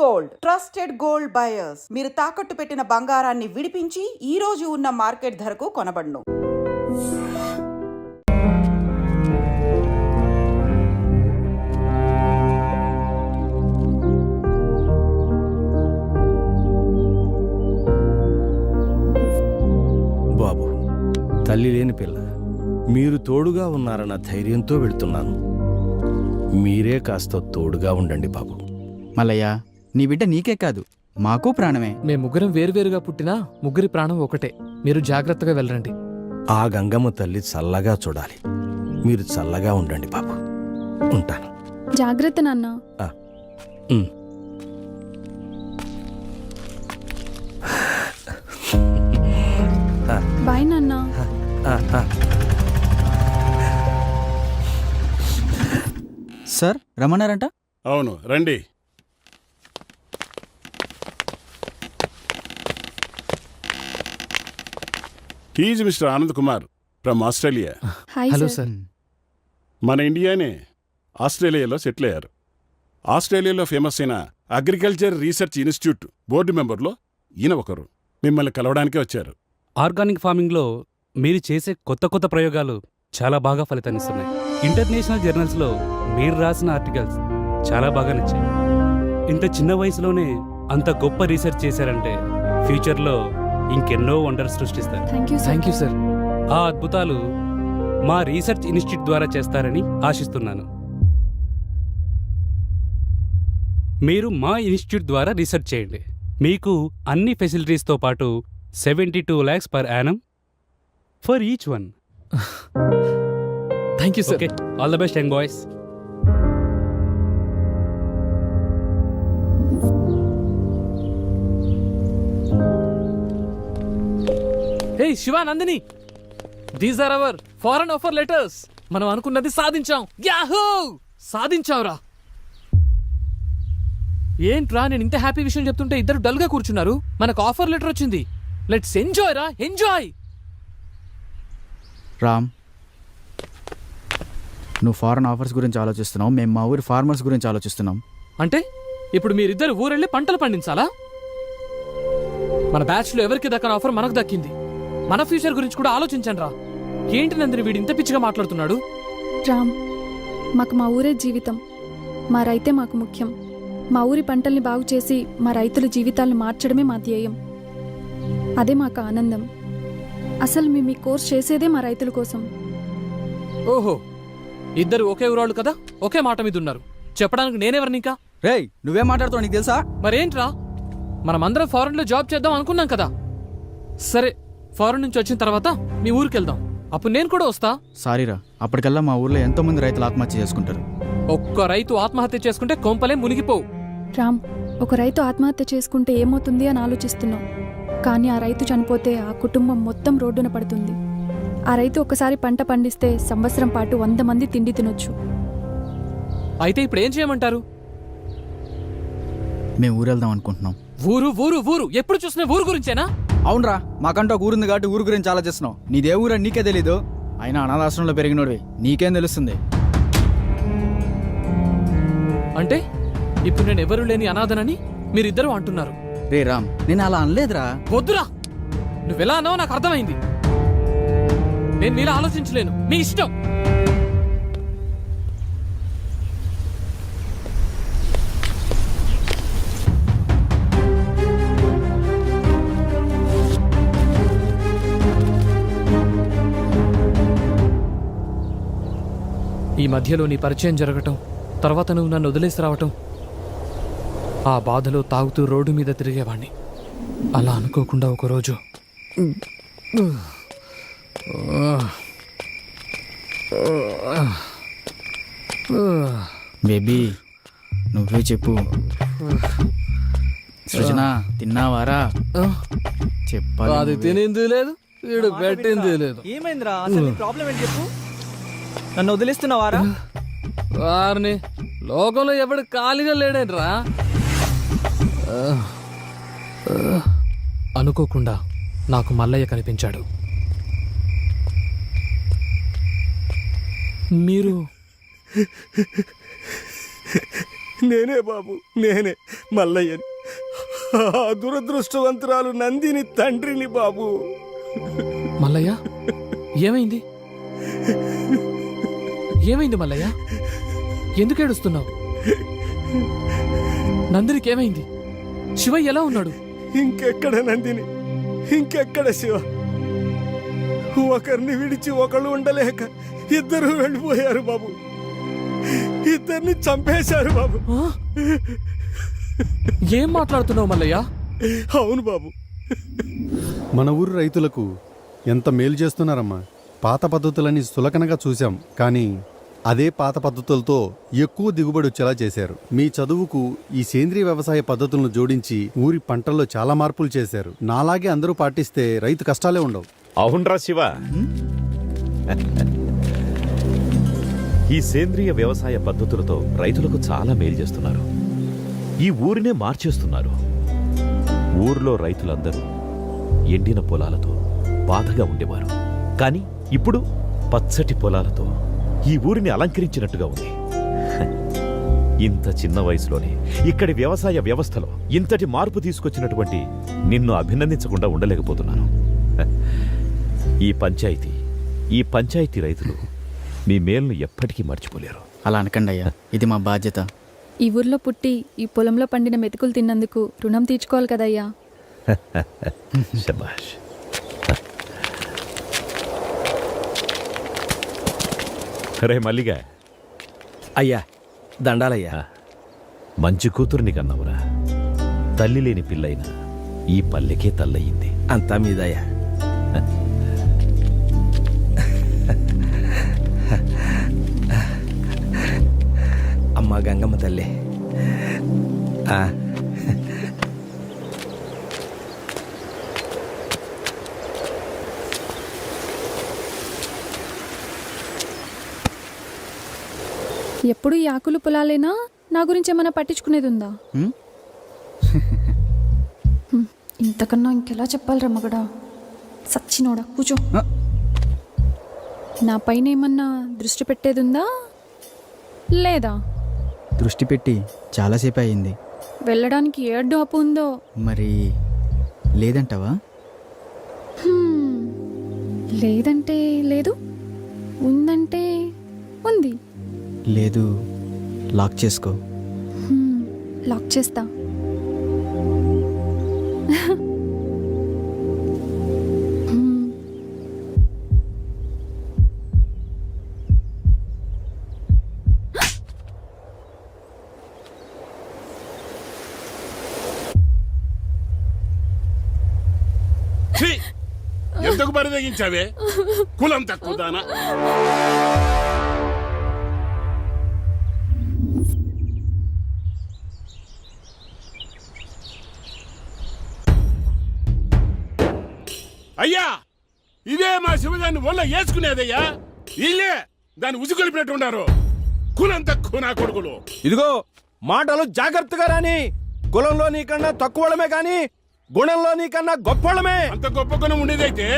Gold. Trusted gold buyers. మీరు తాకట్టు పెట్టిన బంగారాన్ని విడిపించి ఈ రోజు ఉన్న మార్కెట్ ధరకు కొనబడును. బాబు తల్లి లేని పిల్ల. మీరు తోడుగా ఉన్నారన్న ధైర్యంతో వెళ్తున్నాను. మీరే కాస్త తోడుగా ఉండండి బాబు. మల్లయ్య నీ బిడ్డ నీకే కాదు మాకు ప్రాణమే. మేము ముగ్గురం వేరువేరుగా పుట్టినా ముగ్గురి ప్రాణం ఒకటే. మీరు జాగ్రత్తగా వెళ్ళండి. ఆ గంగమ్మ తల్లి చల్లగా చూడాలి. మీరు చల్లగా ఉండండి బాబు. ఉంటాను. జాగ్రత్త నాన్న. ఉమ్. బాయ్ నాన్న. ఆ, ఆ. సార్ రమ్మన్నారంట? అవును రండి. He's mister Anand Kumar from Australia hi hello sir sir మన ఇండియానే ఆస్ట్రేలియాలో సెటిల్ అయ్యారు. ఆస్ట్రేలియాలో ఫేమస్ అయిన అగ్రికల్చర్ రీసెర్చ్ ఇన్స్టిట్యూట్ బోర్డు మెంబర్లో ఈయన ఒకరు. మిమ్మల్ని కలవడానికే వచ్చారు. ఆర్గానిక్ ఫార్మింగ్లో మీరు చేసే కొత్త కొత్త ప్రయోగాలు చాలా బాగా ఫలితాన్నిస్తున్నాయి. ఇంటర్నేషనల్ జర్నల్స్లో మీరు రాసిన ఆర్టికల్స్ చాలా బాగా నచ్చాయి. ఇంత చిన్న వయసులోనే అంత గొప్ప రీసెర్చ్ చేశారంటే ఫ్యూచర్లో ఇంకెన్నో వండర్స్ సృష్టిస్తారు. Thank you sir thank you sir ఆ అద్భుతాలు మా రీసెర్చ్ ఇన్స్టిట్యూట్ ద్వారా చేస్తారని ఆశిస్తున్నాను. మీరు మా ఇన్స్టిట్యూట్ ద్వారా రీసెర్చ్ చేయండి. మీకు అన్ని ఫెసిలిటీస్తో పాటు seventy two lakhs per annum for each one. Thank you sir okay. All the best young boys. Hey Shiva Nandini. These are our foreign offer letters మనం అనుకున్నది సాధించాం. యాహూ సాధించావురా. ఏంట్రా నేను ఇంత హ్యాపీ విషయం చెప్తుంటే ఇద్దరు డల్గా కూర్చున్నారు. మనకు ఆఫర్ లెటర్ వచ్చింది. లెట్స్ ఎంజాయ్ రా ఎంజాయ్ రామ్ నువ్వు ఫారెన్ ఆఫర్స్ గురించి ఆలోచిస్తున్నావు. మేము మా ఊరి ఫార్మర్స్ గురించి ఆలోచిస్తున్నాం. అంటే ఇప్పుడు మీరిద్దరు ఊరెళ్ళి పంటలు పండించాలా? మన బ్యాచ్లో ఎవరికి దక్కని ఆఫర్ మనకు దక్కింది? మన ఫ్యూచర్ గురించి కూడా ఆలోచించండి రా. ఏంటి నందిని వీడు ఇంత పిచ్చిగా మాట్లాడుతున్నాడు? రామ్ మాకు మా ఊరే జీవితం. మా రైతే మాకు ముఖ్యం. మా ఊరి పంటల్ని బాగు చేసి మా రైతుల జీవితాలను మార్చడమే మా ధ్యేయం. అదే మాకు ఆనందం. అసలు మేము ఈ కోర్స్ చేసేదే మా రైతుల కోసం. ఓహో ఇద్దరు ఒకే ఊరాళ్ళు కదా? ఒకే మాట మీద ఉన్నారు. చెప్పడానికి నేనెవరిని ఇంకా రేయ్ నువ్వేం మాట్లాడుతావు నీకు తెలుసా? మరేంట్రా? మనమందరం ఫారెన్లో జాబ్ చేద్దాం అనుకున్నాం కదా. సరే ఫారెన్ నుంచి వచ్చిన తర్వాత మీ ఊరికి వెళ్దాం అప్పుడు నేను కూడా వస్తా. సారీరా అప్పటికల్లా మా ఊర్లో ఎంతో మంది రైతులు ఆత్మహత్య చేసుకుంటారు. ఒక్క రైతు ఆత్మహత్య చేసుకుంటే కొంపలే మునిగిపోవు. రామ్ ఒక రైతు ఆత్మహత్య చేసుకుంటే ఏమవుతుంది అని ఆలోచిస్తున్నాం. కానీ ఆ రైతు చనిపోతే ఆ కుటుంబం మొత్తం రోడ్డున పడుతుంది. ఆ రైతు ఒకసారి పంట పండిస్తే సంవత్సరం పాటు వంద మంది తిండి తినొచ్చు. అయితే ఇప్పుడు ఏం చేయమంటారు? మేము ఊరు వెళ్దాం అనుకుంటున్నాం. ఊరు ఊరు ఊరు. ఎప్పుడు చూసినా ఊరు గురించేనా? అవునరా మాకంటూ ఒక ఊరుంది కాబట్టి ఊరు గురించి ఆలోచిస్తున్నావు. నీదే ఊరని నీకే తెలీదు. అయినా అనాథాశ్రమంలో పెరిగినోడివి. నీకేం తెలుస్తుంది? అంటే ఇప్పుడు నేను ఎవరు లేని అనాథనని మీరిద్దరూ అంటున్నారు. రే రామ్ నేను అలా అనలేదురా. వద్దురా! నువ్వెలా అన్నావో నాకు అర్థమైంది. నేను మీలా ఆలోచించలేను. మీ ఇష్టం. ఈ మధ్యలో నీ పరిచయం జరగటం తర్వాత నువ్వు నన్ను వదిలేసి రావటం ఆ బాధలో తాగుతూ రోడ్డు మీద తిరిగేవాణ్ణి. అలా అనుకోకుండా ఒకరోజు. బేబీ నువ్వే చెప్పు. సృజన తిన్నావారా? చెప్పాలి అది. తినింది లేదు వీడు పెట్టింది లేదు. ఏమైందిరా? అసలు నీ ప్రాబ్లం ఏంటి చెప్పు? నన్ను వదిలేస్తున్నావారా? వారిని లోకంలో ఎవడు ఖాళీగా లేడేంట్రా? అనుకోకుండా నాకు మల్లయ్య కనిపించాడు. మీరు నేనే బాబు నేనే మల్లయ్యని. ఆ దురదృష్టవంతురాలు నందిని తండ్రిని బాబు. మల్లయ్య ఏమైంది? ఏమైంది మల్లయ్య? ఎందుకు ఏడుస్తున్నావు? నందినికి ఏమైంది? శివ ఎలా ఉన్నాడు? ఇంకెక్కడ నందిని? ఇంకెక్కడ శివ? ఒకరిని విడిచి ఒకళ్ళు ఉండలేక ఇద్దరు వెళ్ళిపోయారు బాబు. ఇద్దరిని చంపేశారు బాబు? ఏం మాట్లాడుతున్నావు మల్లయ్య? అవును బాబు. మన ఊరు రైతులకు ఎంత మేలు చేస్తున్నారమ్మా. పాత పద్ధతులని సులకనగా చూశాం కానీ అదే పాత పద్ధతులతో ఎక్కువ దిగుబడి వచ్చేలా చేశారు. మీ చదువుకు ఈ సేంద్రియ వ్యవసాయ పద్ధతులను జోడించి ఊరి పంటల్లో చాలా మార్పులు చేశారు. నాలాగే అందరూ పాటిస్తే రైతు కష్టాలే ఉండవు. అవునరా శివ. ఈ సేంద్రియ వ్యవసాయ పద్ధతులతో రైతులకు చాలా మేలు చేస్తున్నారు. ఈ ఊరినే మార్చేస్తున్నారు. ఊర్లో రైతులందరూ ఎండిన పొలాలతో బాధగా ఉండేవారు. కానీ ఇప్పుడు పచ్చటి పొలాలతో ఈ ఊరిని అలంకరించినట్టుగా ఉంది. ఇంత చిన్న వయసులోనే ఇక్కడి వ్యవసాయ వ్యవస్థలో ఇంతటి మార్పు తీసుకొచ్చినటువంటి నిన్ను అభినందించకుండా ఉండలేకపోతున్నాను. ఈ పంచాయతీ ఈ పంచాయతీ రైతులు మీ మేలును ఎప్పటికీ మర్చిపోలేరు. అలా అనకండి అయ్యా ఇది మా బాధ్యత. ఈ ఊర్లో పుట్టి ఈ పొలంలో పండిన మెతుకులు తిన్నందుకు రుణం తీర్చుకోవాలి కదయ్యా. శబాష్ రే మల్లిగా అయ్యా దండాలయ్యా. మంచి కూతుర్ని కన్నావురా. తల్లి లేని పిల్లైన ఈ పల్లెకే తల్లయింది అంతా మీదయ్యా. అమ్మా గంగమ్మ తల్లి. ఎప్పుడు ఈ ఆకులు పొలాలేనా? నా గురించి ఏమైనా పట్టించుకునేది ఉందా ఇంతకన్నా ఇంకెలా చెప్పాలిరా మగడా? సచ్చినోడా ఆ. నా పైన ఏమన్నా దృష్టి పెట్టేది ఉందా లేదా? దృష్టి పెట్టి చాలాసేపు అయింది వెళ్ళడానికి ఏ అడ్డు అప్పు ఉందో? మరి లేదంటావా? లేదంటే లేదు ఉందంటే ఉంది. లేదు. లాక్ చేసుకో. హ్మ్, లాక్ చేస్తా! ఎందుకు బరిదగించావే కులం తక్కువ దానా? మా శివదాన్ని ఒళ్ళ వేసుకునేదయ్యా? ఇల్లే. దాన్ని ఉసుకొలిపినట్టు ఉన్నారు. కులం తక్కువ నా కొడుకులు. ఇదిగో మాటలు జాగ్రత్తగా రాని కులంలో నీకన్నా తక్కువడమే కానీ గుణంలో నీకన్నా గొప్పవాళ్ళమే అంత గొప్ప గుణం ఉండేదైతే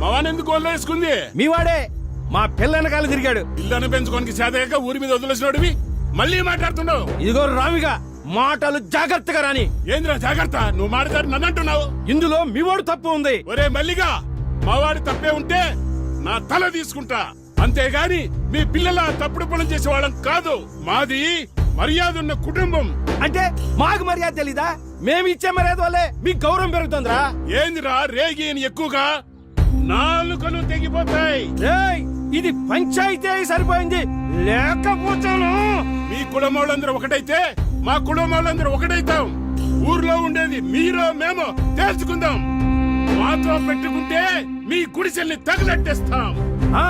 మా వాడిని ఎందుకు ఒళ్ళ వేసుకుంది? మీవాడే మా పిల్ల వెనకాల తిరిగాడు. ఇల్లును పెంచుకోనికి చేతగాక ఊరి మీద వదిలేసినోడివి. మళ్ళీ మాట్లాడుతున్నావు. ఇదిగో రామిగా మాటలు జాగ్రత్తగా రాని. ఏంద్రా జాగ్రత్త? నువ్వు మాట్లాడి నన్ను అంటున్నావు. ఇందులో మీవాడు తప్పు ఉంది. ఒరే మల్లిగా మావాడి తప్పే ఉంటే నా తల తీసుకుంటా. అంతేగాని మీ పిల్లల తప్పుడు పనులు చేసే వాళ్ళం కాదు. మాది మర్యాద ఉన్న కుటుంబం. అంటే మాకు మర్యాద తెలీదా? మేము ఇచ్చే మర్యాద వల్లే మీకు గౌరవం పెరుగుతుందిరా. ఏందిరా రేగి ఎక్కువగా? నాలుకలు తెగిపోతాయి. ఇది పంచాయతీ సరిపోయింది. లేకపోతాను మీ కులం వాళ్ళందరూ ఒకటైతే మా కులం వాళ్ళందరూ ఒకటైతాం. ఊర్లో ఉండేది మీరో మేమో తేల్చుకుందాం. మాతో పెట్టుకుంటే మీ గుడిసెల్ని తగలెట్టేస్తాం. ఆ,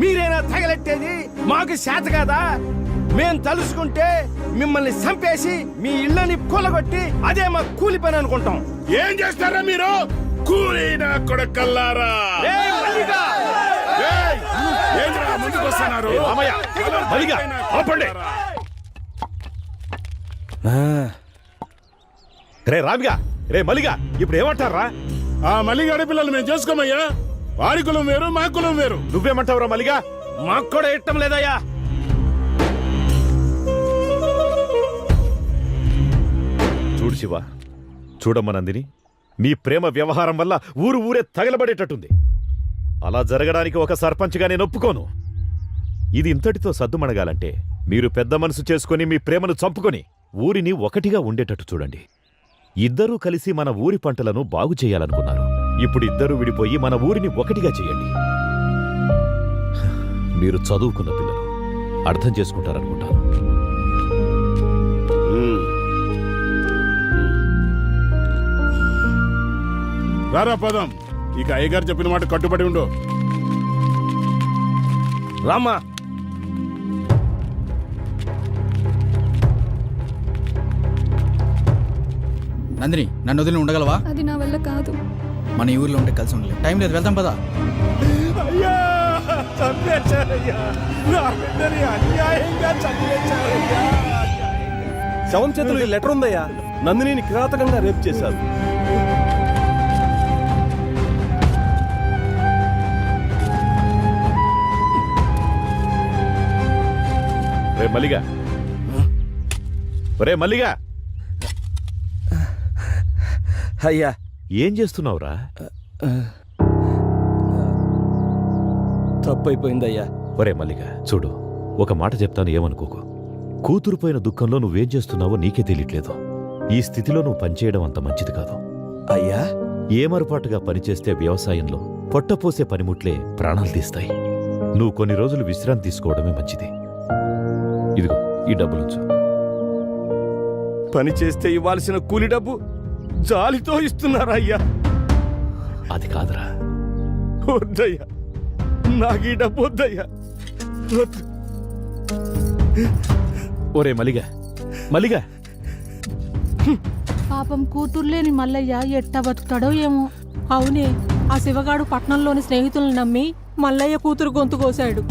మీరేనా తగలెట్టేది? మాకు చేత కాదా? మేం తలుసుకుంటే మిమ్మల్ని చంపేసి మీ ఇళ్ళని కూలగొట్టి అదే మా కూలి పని అనుకుంటాం. ఏం చేస్తారా మీరు? కూలీనా కొడకల్లారా? ముందుకొస్తున్నారు. రే రామిగా రే మల్లిగా ఇప్పుడు ఏమంటారా? ఆ మల్లిగాడి పిల్లలు మేము చేసుకోమయ్యా. వారి కులం వేరు మా కులం వేరు. నువ్వేమంటావురా మల్లిగా మాకు కూడా ఇష్టం లేదయ్యా. చూడు శివ చూడమ్మ నందిని మీ ప్రేమ వ్యవహారం వల్ల ఊరు ఊరే తగలబడేటట్టుంది. అలా జరగడానికి ఒక సర్పంచ్గా నేను ఒప్పుకోను. ఇది ఇంతటితో సద్దుమణగాలంటే మీరు పెద్ద మనసు చేసుకొని మీ ప్రేమను చంపుకొని ఊరిని ఒకటిగా ఉండేటట్టు చూడండి. ఇద్దరూ కలిసి మన ఊరి పంటలను బాగు చేయాలనుకున్నారు. ఇప్పుడు ఇద్దరూ విడిపోయి మన ఊరిని ఒకటిగా చేయండి. మీరు చదువుకున్న పిల్లలు అర్థం చేసుకుంటారనుకుంటాను. రారా పదం. ఇక అయ్యగారు చెప్పిన మాట కట్టుబడి ఉండు. రామ్మా. నందిని నన్ను వదిలి ఉండగలవా? అది నా వల్ల కాదు. మన ఈ ఊర్లో ఉంటే కలిసి ఉండలేదు టైం లేదు వెళ్తాం పదా. శవం చేతులు ఈ లెటర్ ఉందయ్యా. నందినిని కిరాతకంగా రేపు చేశారు. రే మల్లిగా. రే మల్లిగా. అయ్యా. ఏం చేస్తున్నావురా? తప్పైపోయిందయ్యా. ఒరే మల్లిగా చూడు ఒక మాట చెప్తాను ఏమనుకోకు. కూతురు పోయిన దుఃఖంలో నువ్వేం చేస్తున్నావో నీకే తెలియట్లేదు. ఈ స్థితిలో నువ్వు పనిచేయడం అంత మంచిది కాదు. అయ్యా. ఏమరపాటుగా పనిచేస్తే వ్యవసాయంలో పొట్టపోసే పనిముట్లే ప్రాణాలు తీస్తాయి. నువ్వు కొన్ని రోజులు విశ్రాంతి తీసుకోవడమే మంచిది. ఇదిగో ఈ డబ్బులుంచు. పని చేస్తే ఇవ్వాల్సిన కూలి డబ్బు జాలితో ఇస్తున్నారా అయ్యా అది కాదురా. వద్దయ్యా. నాకు ఈ డబ్బు వద్దయ్యా. వద్దు. ఒరే మల్లిగా మల్లిగా పాపం కూతుర్లేని మల్లయ్య ఎట్టా బతుకుతాడో ఏమో. అవునే ఆ శివగాడు పట్నంలోని స్నేహితులను నమ్మి మల్లయ్య కూతురు గొంతు కోశాడు.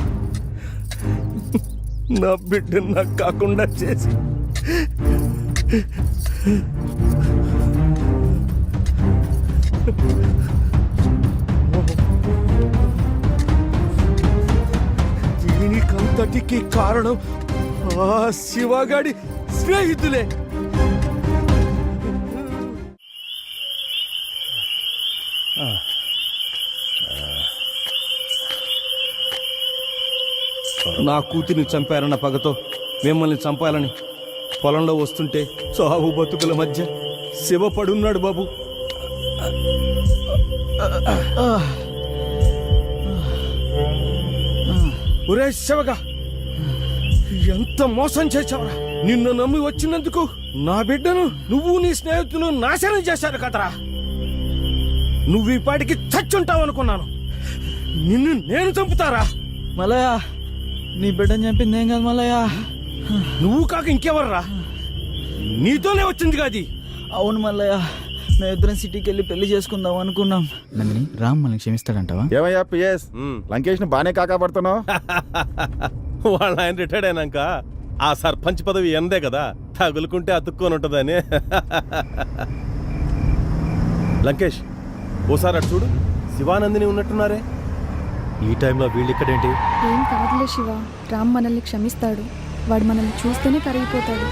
నా బిడ్డ నాకు కాకుండా చేసి దీనికంతటికి కారణం ఆ శివగాడి స్నేహితులే. నా కూతురిని చంపారన్న పగతో మిమ్మల్ని చంపాలని పొలంలో వస్తుంటే చావు బతుకుల మధ్య శివ పడున్నాడు బాబు. ఒరే శివగా ఎంత మోసం చేశావురా? నిన్ను నమ్మి వచ్చినందుకు నా బిడ్డను నువ్వు నీ స్నేహితులు నాశనం చేశారు కదరా. నువ్వు ఈ పాటికి చచ్చుంటావు అనుకున్నాను నిన్ను నేను చంపుతారా? మలయా నీ బిడ్డని చంపింది ఏం కాదు మలయా. నువ్వు కాక ఇంకెవర్రా? నీతోనే వచ్చింది కాది. అవును మల్లయ్య మేమిద్దరం సిటీకి వెళ్ళి పెళ్ళి చేసుకుందాం అనుకున్నాం. నందిని రామ్ మనల్ని క్షమిస్తాడంటావా? ఏమయ్యా పిఎస్ లంకేష్ని బానే కాకాపడుతున్నావు వాళ్ళ ఆయన రిటైర్డ్ అయినాక ఆ సర్పంచ్ పదవి ఎందే కదా తగులుకుంటే అతుక్కొని ఉంటుందని లంకేష్ ఓసారి అటు చూడు. శివానందిని ఉన్నట్టున్నారే. ఈ టైంలో వీళ్ళు ఇక్కడేంటి? ఏం కాదులే శివ. రామ్ మనల్ని క్షమిస్తాడు. వాడు మనల్ని చూస్తేనే కరిగిపోతాడు.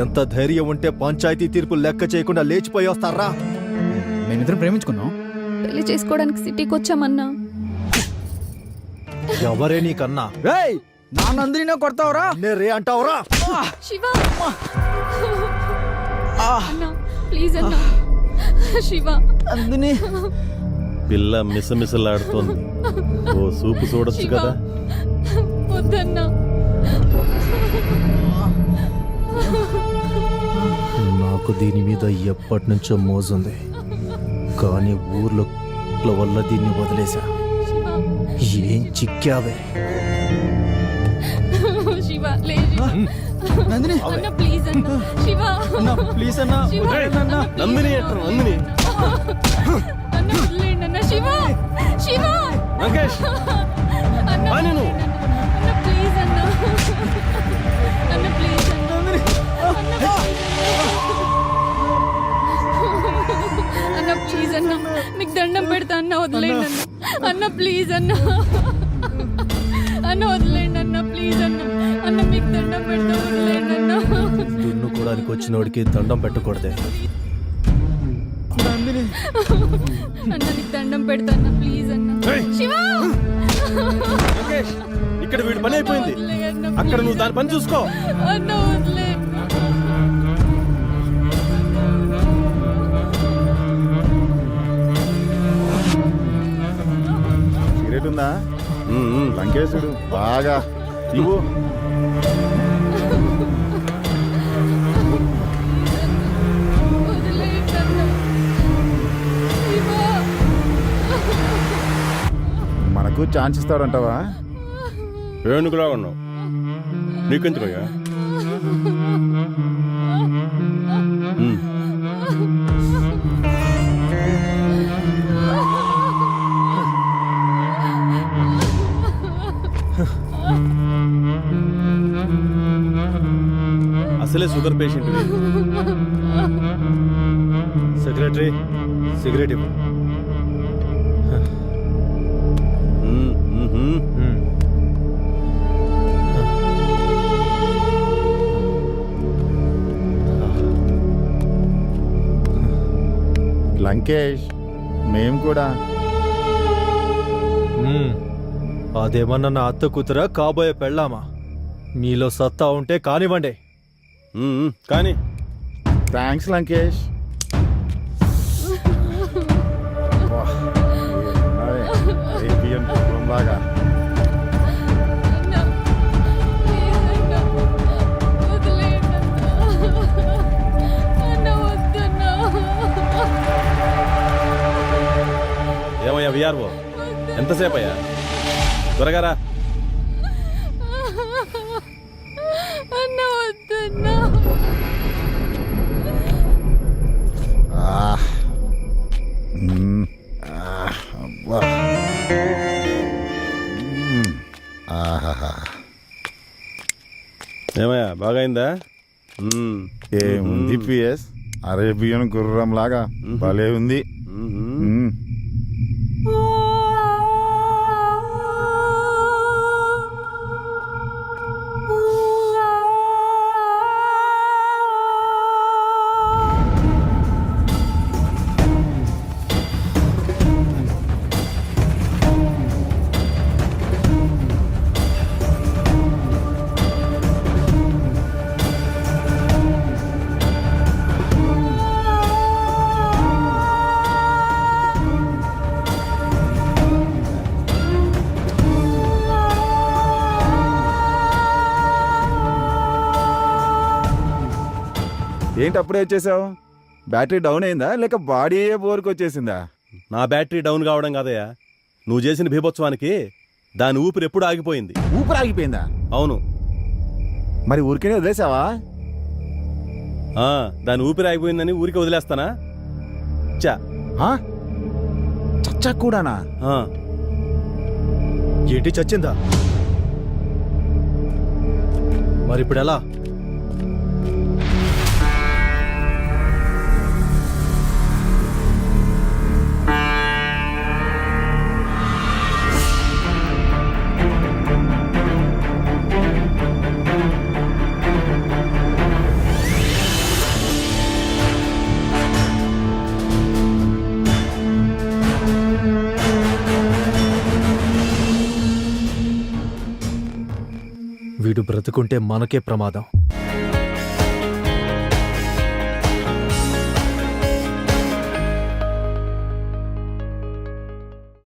ఎంత ధైర్యం ఉంటే పంచాయతీ తీర్పు లెక్క చేయకుండా లేచిపోయి వస్తారా మేమిద్దరం ప్రేమించుకున్నాం. పెళ్ళి చేసుకోవడానికి సిటీకి వచ్చామన్నా. ఎవరే నీకన్నా రేయ్ నా నందిని కొడతావురా? నే రే అంటావురా? శివ! అన్నా ప్లీజ్ అన్నా. శివ. నందిని. పిల్ల మిసమిసలాడుతోంది. ఓ సూపు చూడొచ్చు శివ. కదా? వద్దన్నా. నాకు దీని మీద ఎప్పటి నుంచో మోజుంది కానీ ఊర్లో వల్ల దీన్ని వదిలేశా. శివ ఏం చిక్కావే నందిని. అన్న శివ శివ లంకేష్ అన్న. పా నేను ప్లీజ్ అన్న. అన్న వదిలేండి అన్న ప్లీజ్ అన్న. అన్న మీకు దండం పెడతా వదిలేండి అన్న. దున్నుకోవడానికి వచ్చినోడికి దండం పెట్టకూడదే. అన్న నీకు దండం పెడతా అన్న ప్లీజ్ అన్న. శివ! ఇక్కడ వీడి పని అయిపోయింది. అన్న, అక్కడ నువ్వు. దాని పని చూసుకో. అన్న వదిలే సిగరెట్ లంకేశుడు బాగా. ఇవ్వు. మనకు ఛాన్స్ ఇస్తాడంటావా? ఏనుగులా ఉన్నావు నీకెందుకయ్యా? షుగర్ పేషెంట్ సెక్రటరీ సిగరెట్ ఇవ్వు. లంకేష్ మేం కూడా. అదేమన్నా నా అత్త కూతురా కాబోయే పెళ్ళామా? మీలో సత్తా ఉంటే కానివ్వండి. కానీ. థ్యాంక్స్ లంకేష్ వద్దన్న ఏమయ్యా విఆర్ఓ ఎంతసేపు అయ్యా త్వరగా అరేబియన్ గుర్రం లాగా భలే ఉంది. ఏంటి అప్పుడే వచ్చేసావు? బ్యాటరీ డౌన్ అయిందా? లేక బాడీ బోర్కి వచ్చేసిందా? నా బ్యాటరీ డౌన్ కావడం కాదయ్యా. నువ్వు చేసిన బీభోత్సవానికి దాని ఊపిరి ఎప్పుడు ఆగిపోయింది. ఊపిరి ఆగిపోయిందా? అవును. మరి ఊరికే వదిలేసావా? ఆ, దాని ఊపిరి ఆగిపోయిందని ఊరికి వదిలేస్తానా? చా ఆ? చచ్చా కూడానా? ఆ, ఏంటి చచ్చిందా? మరి ఇప్పుడు ఎలా బతుకుంటే మనకే ప్రమాదం.